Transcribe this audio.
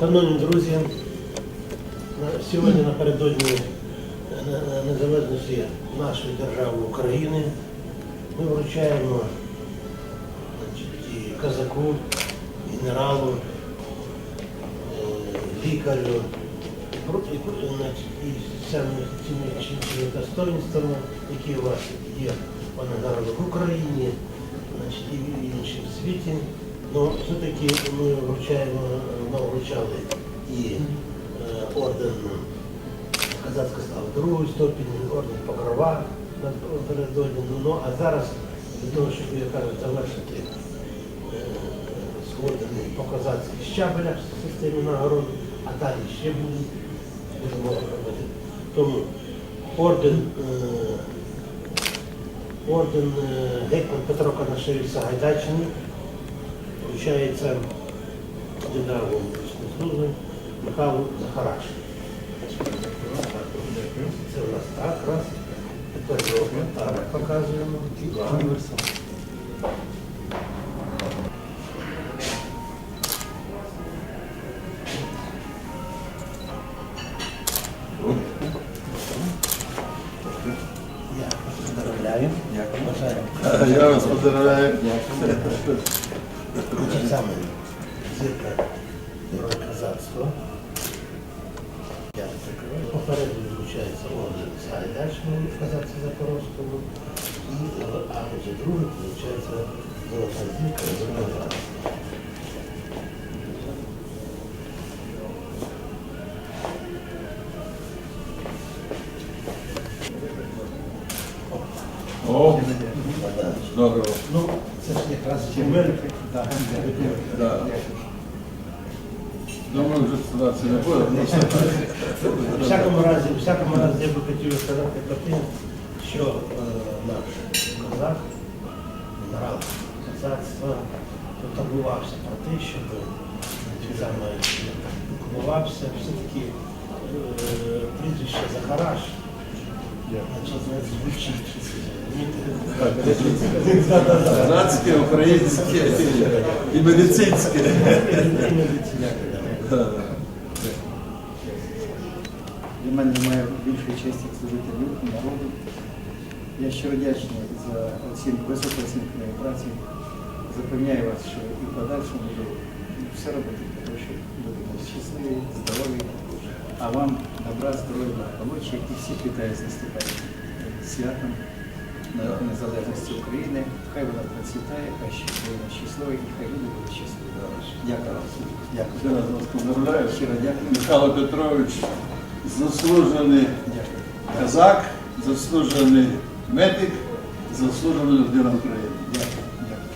Шановні друзі, сьогодні напередодні е, незалежності нашої держави України ми вручаємо і казаку, генералу, е, лікарю, і цими іншими достоинствами, які у вас є пане народу в Україні, значить, і в іншому світі. Ну, все-таки ми вручаємо, ми вручали і е, орден Казацька слава другої ступені, орден Покрова напередодні. Ну, а зараз для того, щоб, як кажуть, завершити е, сходини по козацьких щабелях в системі нагород, а далі ще будуть, Тому орден, е, орден е, гетьман Петро Канашевич Сагайдачний вручається генералу служби Михайлу Захараш. Це у нас так, раз. Тепер показуємо. Поздравляю. Бажаю. Я вас поздравляю. Дякую. саме зірка козацтва. Я прикриваю. Попередньо вручається орден Сагайдачного в казацтві Запорозькому. І, е, а вже друге вручається золота зірка О. Ну, це ж якраз момент. Да. Думаю, вже ситуація не буде. В всякому разі, в всякому разі я би хотів сказати про те, що е, наш козак, генерал козацтва, потурбувався про те, щоб значить, саме все-таки е, прізвище Захараш, Казацьке, українське і медицинське. Для мене немає більшої честі служити люду, народу. Я щиро вдячний за оцінку, високу оцінку моєї праці. Запевняю вас, що і в подальшому буду все робити того, щоб люди щасливі, здорові а вам добра, здоров'я, благополуччя і всі вітаю з наступаючим святом Народу Незалежності України. Хай вона процвітає, хай вона щаслива і хай люди будуть щасливі. Дякую вам. Дякую. Ще раз вас поздравляю. Щиро дякую. Михайло Петрович, заслужений дякую. казак, заслужений медик, заслужений людина України. Дякую. Дякую.